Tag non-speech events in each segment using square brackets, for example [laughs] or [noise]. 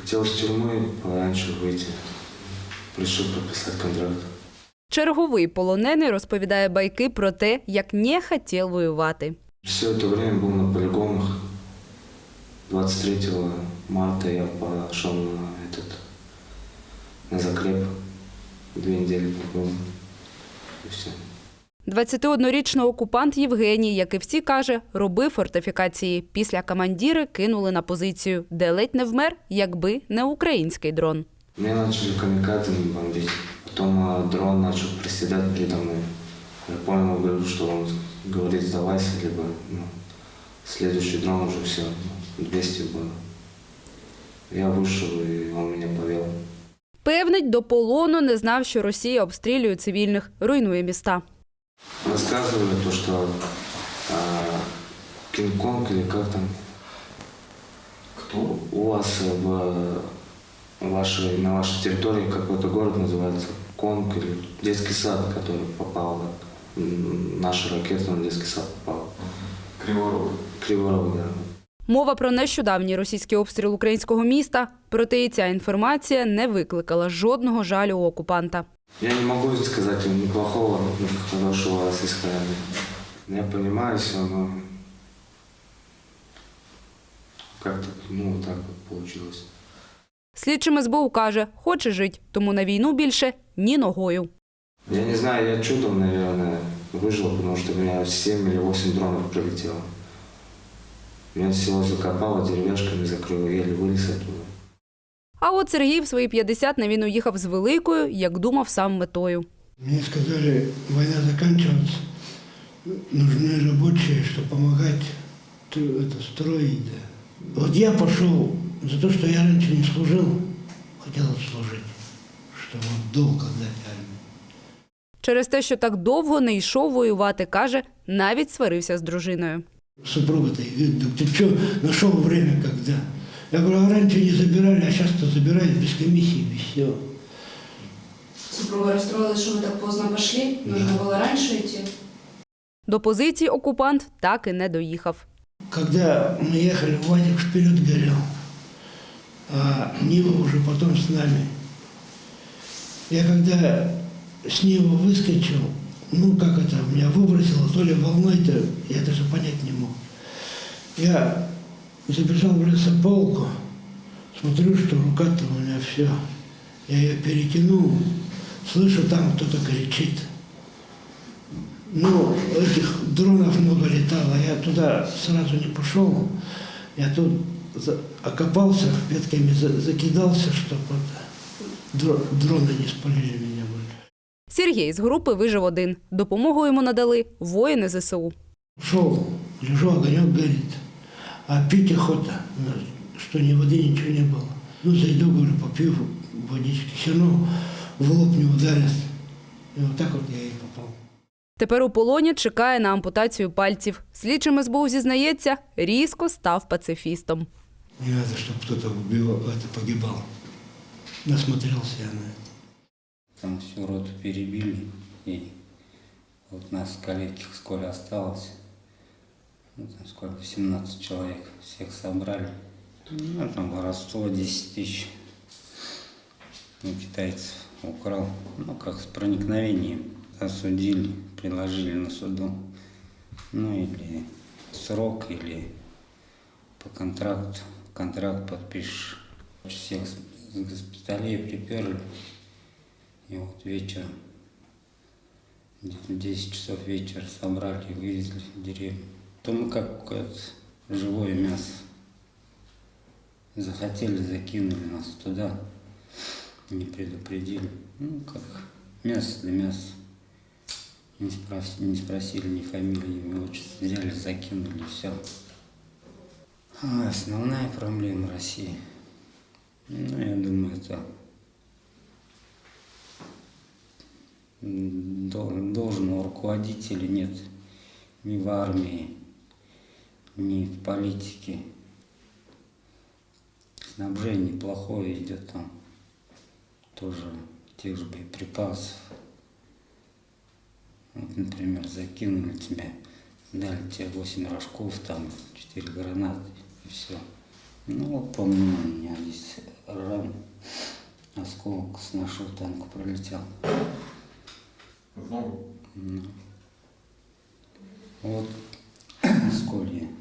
Хотел с тюрьмы пораньше выйти. Решил подписать контракт. Черговий полонений розповідає байки про те, як не хотів воювати. Все это время был на полигонах. 23 марта я пошел на этот на закреп. Две недели побыл. И все. 21-річний окупант Євгеній, як і всі каже, робив фортифікації. Після командіри кинули на позицію, де ледь не вмер, якби не український дрон. Меня начали камикадзе бомбить. Потом а, дрон начал приседать передо мной. Я понял, говорю, что он говорит сдавайся, либо ну, следующий дрон уже все, 200 было. Я вышел, и он меня повел. Певнить, до полону не знав, що Росія обстрілює цивільних, руйнує міста. Рассказывали то, что а, Кинг-Конг или как там, кто у вас в вашей, на вашей территории какой-то город называется Конг или детский сад, который попал, м, наша ракета на детский сад попала. Криворог. Криворог, да. Мова про нещодавній російський обстріл українського міста, проте і ця інформація не викликала жодного жалю у окупанта. Я не могу сказать ни плохого, ни хорошего о российской армии. Я понимаю все, но как-то, ну, вот так вот получилось. Слідчим СБУ каже, хоче жить, тому на війну більше ні ногою. Я не знаю, я чудом, наверное, выжил, потому что у меня 7 или 8 дронов прилетело. Меня всего закопало, деревяшками закрыло, еле вылез оттуда. А от Сергій в свої 50 на війну їхав з великою, як думав сам метою. Мне сказали, война заканчивается, нужны рабочие, чтобы помогать т- это, строить. Да. Вот я пошел за то, что я раньше не служил, хотел служить, чтобы вот долг отдать армии. Через те, що так довго не йшов воювати, каже, навіть сварився з дружиною. Супруга-то говорит, да ты что, нашел время когда? Я говорю, а раньше не забирали, а сейчас-то забирают без комиссии, без всего. Супруга расстроилась, что вы так поздно пошли. Нужно было раньше идти. До позиції окупант так і не доїхав. Когда мы ехали, Вадик вперед горел, а Нива уже потом с нами. Я когда с Нива выскочил, ну как это, меня выбросило, то ли волной-то, я даже понять не мог. Я забежал в лесополку, смотрю, что рука-то у меня все. Я ее перетянул, слышу, там кто-то кричит. Ну, этих дронов много летало. Я туда сразу не пошел. Я тут за- окопался, ветками за- закидался, чтобы дроны не спалили меня. больше. Сергій з групи вижив один. Допомогу йому надали воїни ЗСУ. Шел, лежу, огонек горит. А пить охота, ну, что ни воды, ничего не было. Ну, зайду, говорю, попью водички. Все равно в лоб не ударят. И вот так вот я и попал. Тепер у полоні чекає на ампутацію пальців. Слідчим СБУ зізнається, різко став пацифістом. Не надо, чтобы кто-то убивал, это погибал. Насмотрелся я на это. Там всю роту перебили, и вот нас коллеги сколько осталось. Ну, там сколько, 17 человек, всех собрали. Ну, там воровство 10 тысяч у китайцев украл. Ну, как с проникновением осудили, приложили на суду. Ну, или срок, или по контракту. Контракт подпишешь. Всех с госпиталей приперли. И вот вечером, где-то в 10 часов вечера собрали и вывезли в деревню. То мы как живое мясо. Захотели, закинули нас туда, не предупредили. Ну, как мясо для мяса. Не, спрос- не спросили ни фамилии, ни отчества. Взяли, закинули, все. основная проблема России. Ну, я думаю, это должного руководителя нет ни в армии, ни в политике. Снабжение плохое идет там. Тоже тех же боеприпасов. Вот, например, закинули тебя, дали тебе 8 рожков, там 4 гранаты и все. Ну, помню, у меня здесь ран, осколок с нашего танка пролетел. В ногу? Ну. Вот [clears throat] сколько я.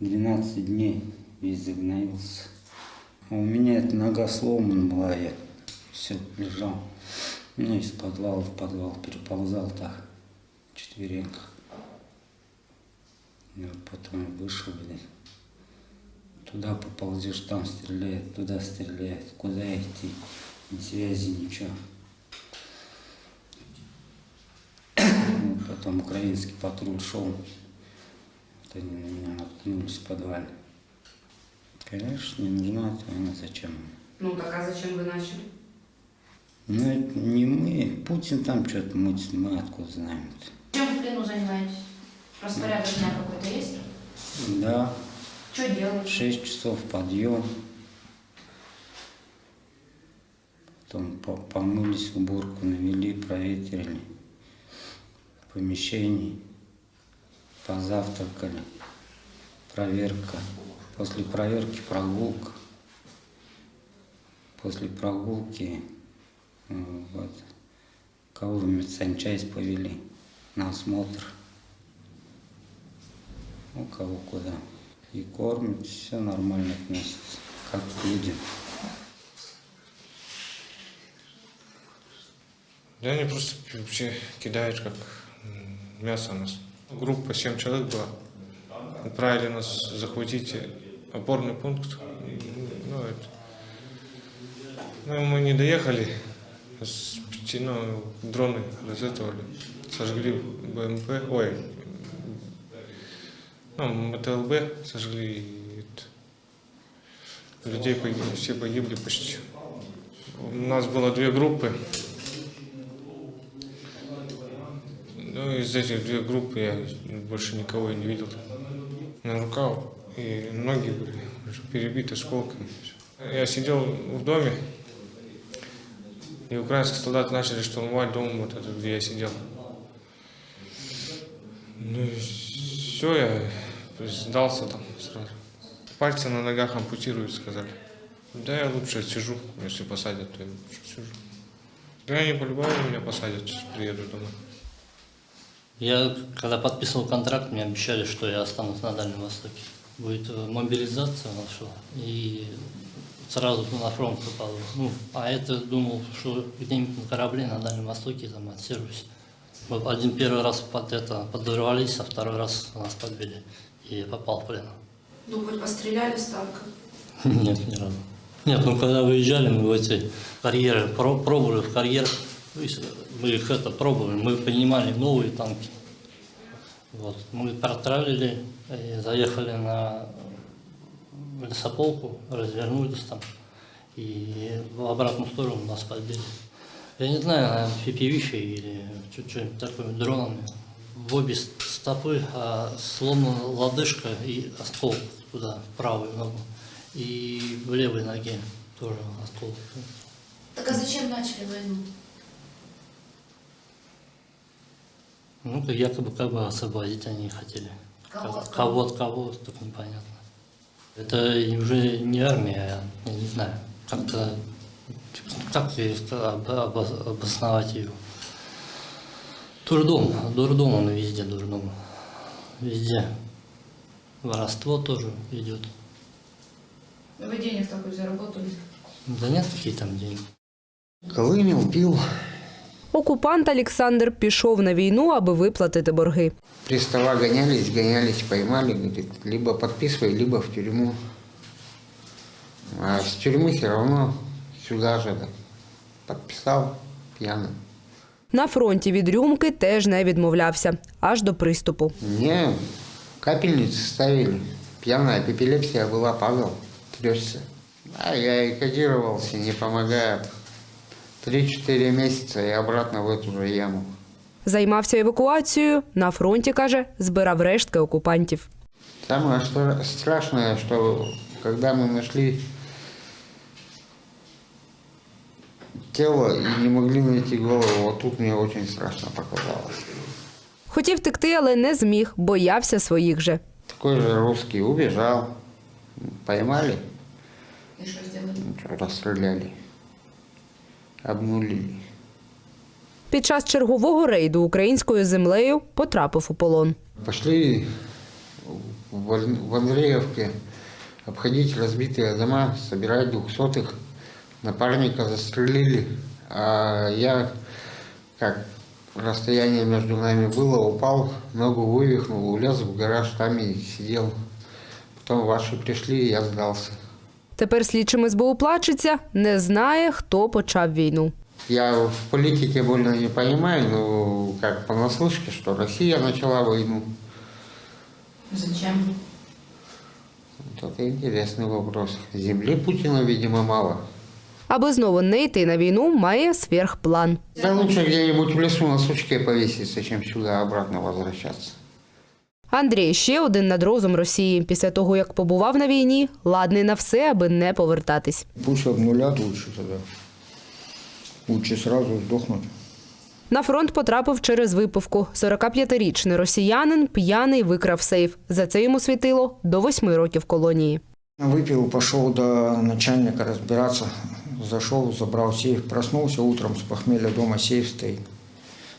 12 дней весь. А у меня эта нога сломана была, я все лежал. Ну, из подвала в подвал переползал так, в четвереньках. Вот потом я вышел, блядь. Туда поползешь, там стреляет, туда стреляет. Куда идти? Ни связи, ничего. Ну, [coughs] Потом украинский патруль шел. Они на меня наткнулись в подвале. Конечно, не нужна эта война, зачем? Ну так а зачем вы начали? Ну, это не мы. Путин там что-то мутит, мы откуда знаем это. Чем в плену занимаетесь? Распорядок дня какой-то есть? Да, Что делаете? 6 часов подъем. Потом по- помылись, уборку навели, проветрили помещений, позавтракали, проверка. После проверки прогулка. После прогулки э, вот, кого в медсанчасть повели на осмотр. У кого куда. И кормят, все нормально относится, как к. Да они просто вообще кидают как мясо нас. Группа 7 человек была. Отправили нас захватить опорный пункт. Ну, это. Ну, мы не доехали. Ну, дроны разэтовали. Сожгли БМП. Ой. Ну, МТЛБ сожгли. Людей погибли, все погибли почти. У нас было две группы. Ну, из этих две группы я больше никого не видел. На руках и ноги были перебиты осколками. Я сидел в доме, и украинские солдаты начали штурмовать дом, вот этот, где я сидел. Ну и все, я сдался там сразу. Пальцы на ногах ампутируют, сказали. Да я лучше сижу, если посадят, то я лучше сижу. Да они по-любому меня посадят, сейчас приеду домой. Я, когда подписывал контракт, мне обещали, что я останусь на Дальнем Востоке. Будет мобилизация нашла, и сразу на фронт попал. Ну, а это думал, что где-нибудь на корабле на Дальнем Востоке там отсижусь. Один первый раз под это подорвались, а второй раз нас подбили, и попал в плен. Ну хоть постреляли с танка. [laughs] Нет, ни разу. Нет, ну когда выезжали, мы в эти карьеры, про- пробовали в карьер, то есть мы их это пробовали, мы принимали новые танки. Вот. Мы протралили, и заехали на лесополку, развернулись там, и в обратную сторону нас подбили. Я не знаю, наверное, пипивищей или что-нибудь такое, дронами. В обе стопы а, сломана лодыжка и осколок туда, в правую ногу. И в левой ноге тоже осколок. Так а зачем начали войну? Ну, как якобы как бы освободить они хотели. Кого от кого? Кого от кого, так непонятно. Это уже не армия, я не знаю. Как-то, как обосновать ее? Дурдом, дурдом он везде, дурдом. Везде. Воровство тоже идет. Ви денег такой заработали. Да нет какие там деньги. Колымел, пил. Окупант Александр пішов на війну, аби виплатити борги. Пристава ганялись, ганялись, поймали, либо підписуй, либо в тюрму. А з тюрми все одно сюди ж підписав п'яним. На фронті від рюмки теж не відмовлявся аж до приступу. Ні, капельницю ставили. П'яна епілепсія була Павел Трешся. А я і кодірувався, не допомагає. 3-4 місяці і обратно в цю ж яму. Займався евакуацією, на фронті, каже, збирав рештки окупантів. Саме страшне, що коли ми знайшли тіло і не могли знайти голову, от мені дуже страшно показалось. Хотів текти, але не зміг, боявся своїх же. Такий же русский убежав. поймали, Нічого розстріляли обнулили. Під час чергового рейду українською землею потрапив у полон. Пошли в Ан- в Андреевке обходить разбитые дома, собирать двухсотых. Напарника застрелили, а я, как расстояние между нами было, упал, ногу вывихнул, улез в гараж, там и сидел. Потом ваши пришли, и я сдался. Тепер слідчим СБУ плачеться, не знає, хто почав війну. Я в политике больно не понимаю, но как понаслышке, что Россия начала войну. Зачем? Вот это интересный вопрос. Земли Путина, видимо, мало. Аби знову не йти на війну, має сверхплан. Да лучше где-нибудь в лесу на сучке повеситься, чем сюда обратно возвращаться. Андрій ще один над розум Росії. Після того, як побував на війні, ладний на все, аби не повертатись. Пусть обнулят лучше тогда. Лучше сразу сдохнуть. На фронт потрапив через випивку. 45-річний росіянин п'яний викрав сейф. За це йому світило до восьми років колонії. Выпил, пошел до начальника разбираться. Зашел, забрал сейф. Проснулся утром с похмелья дома, сейф стоит.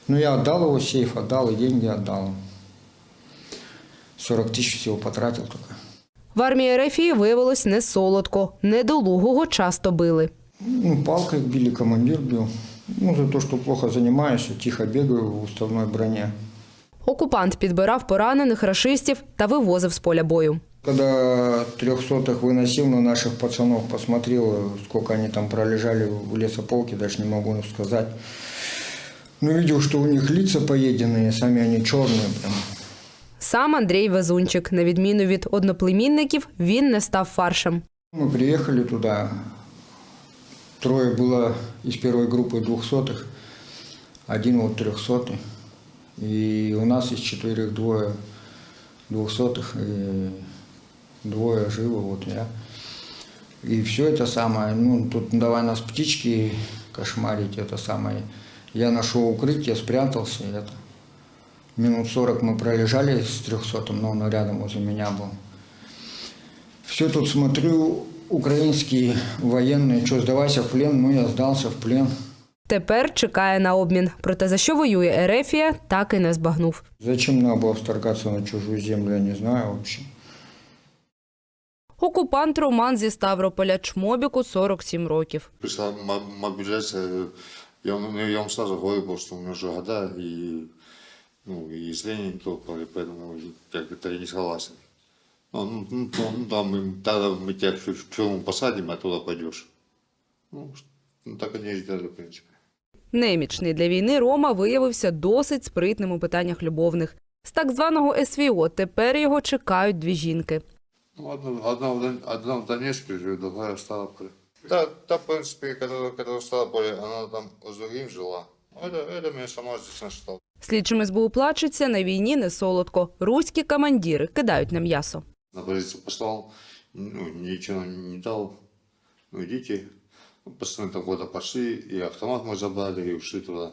Ну, я отдал его сейф, отдал и деньги отдал. 40 тысяч всего потратил только. В армії РФ виявилось не солодко. Недолугого часто били. Ну, палкой били, командир бил. Ну, за то, что плохо занимаюсь, тихо бегаю в уставной броне. Окупант підбирав поранених рашистів та вивозив з поля бою. Когда трехсотых выносил на наших пацанов, посмотрел, сколько они там пролежали в лесополке, даже не могу сказать. Ну, видел, что у них лица поеденные, сами они черные прям. Сам Андрій Везунчик, на відміну від одноплемінників, він не став фаршем. Мы приехали туда, трое было из первой группы двухсотых, один вот трехсотый. И у нас из четырех двое двухсотых, и двое живы, вот я. И все это самое, ну, тут давай нас птички кошмарить, это самое. Я нашел укрытие, спрятался, и это. Минут сорок мы пролежали с трехсотым, но он рядом возле меня был. Все тут смотрю, украинские военные, что, сдавайся в плен? Ну, я сдался в плен. Тепер чекає на обмін. Проте за що воює Ерефія, так і не збагнув. Зачем надо было вторгаться на чужую землю, я не знаю вообще. Окупант Роман зі Ставрополя Чмобіку 47 років. Пришла мо- мобилизация, я, вам- я вам сразу говорю, потому что у меня уже года, и, ну, и зрение не то, поэтому я как-то и не согласен. Ну, ну, ну, то- ну, там им- тогда мы тебя в в тюрьму посадим, а туда пойдешь. Ну, ш- ну, так они и сделали, в принципе. Немічний для війни Рома виявився досить спритним у питаннях любовних. З так званого СВО тепер його чекають дві жінки. Ну, одна, одна, в Дон- одна в Донецке живет, другая в Ставрополе. Да, та, в принципе, которая, которая в Ставрополе, она там с другим жила. Это, это меня сама здесь нашла. Слідчим СБУ плачуться, на війні не солодко. Руські командіри кидають на м'ясо. на позицию послал, ну, ничего не дал. Ну, идите. Ну, Пацаны там куда пошли, и автомат мы забрали, и ушли туда.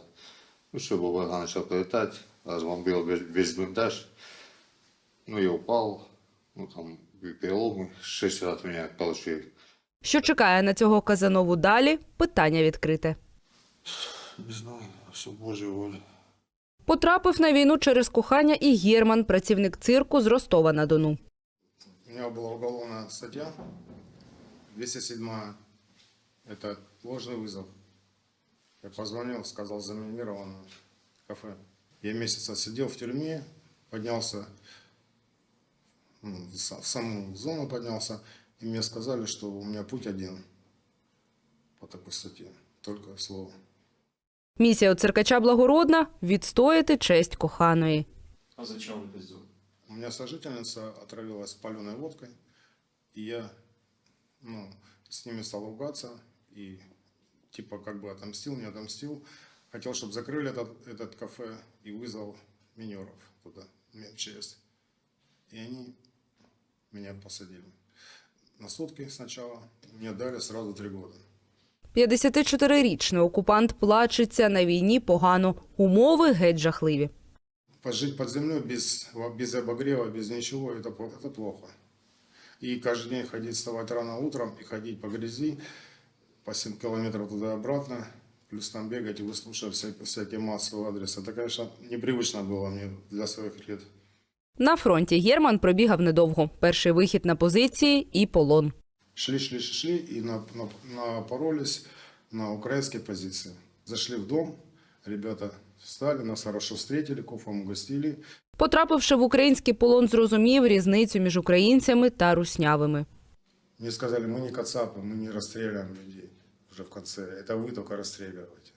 Ну, все, Бабага начал прилетать, разбомбил весь, весь блиндаж. Ну, я упал, ну, там и переломы, шесть раз от меня получили. Що чекає на цього Казанову далі? Питання відкрите. Не знаю, все Божья воля. Потрапив на війну через кохання і Герман, працівник цирку з Ростова на Дону. У меня была уголовная статья, 207 это ложный вызов. Я позвонил, сказал заминировано кафе. Я месяц сидел в тюрьме, поднялся ну, в са- в саму зону поднялся, и мне сказали, что у меня путь один по такой статье, только слово. Місія у циркача благородна відстояти честь коханої. А зачем вы это сделали? У меня сожительница отравилась паленой водкой, и я ну, с ними стал ругаться, и типа как бы отомстил, не отомстил. Хотел, чтобы закрыли этот, этот кафе и вызвал минеров туда, в МЧС. И они меня посадили. На сутки сначала мне дали сразу три года. 54-річний окупант плачеться на війні погано. Умови геть жахливі. Пожить под землей без, без обогрева, без ничего, это, плохо- это плохо. И каждый день ходить, вставать рано утром и ходить по грязи, по 7 километров туда и обратно, плюс там бегать и выслушивать всякие, всякие массовые адресы. Это, конечно, непривычно было мне для своих лет. На фронті Герман пробігав недовго. Перший вихід на позиції і полон. Шли, шли, шли, шли и на, на, напоролись на украинской позиции. Зашли в дом, ребята встали, нас хорошо встретили, кофом угостили. Потрапивши в український полон, зрозумів різницю між українцями та руснявими. Мне сказали, мы не кацапы, мы не расстреливаем людей уже в конце. Это вы только расстреливаете.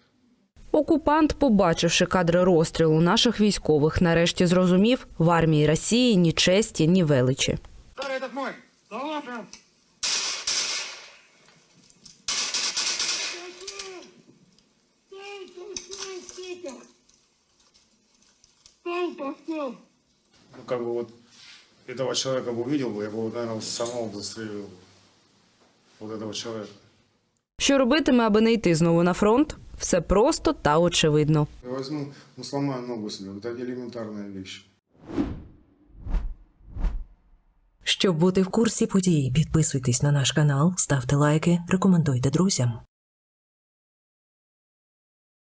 Окупант, побачивши кадри розстрілу наших військових, нарешті зрозумів, в армії Росії ні честі, ні величі. Ну, как бы вот этого человека бы увидел бы, я бы, наверное, самого застрелил. бы. Вот этого человека. Що робитиме, аби не йти знову на фронт? Все просто та очевидно. Я возьму, ну, сломаю ногу себе. Это элементарная вещь. Щоб бути в курсі подій, підписуйтесь на наш канал, ставте лайки, рекомендуйте друзям.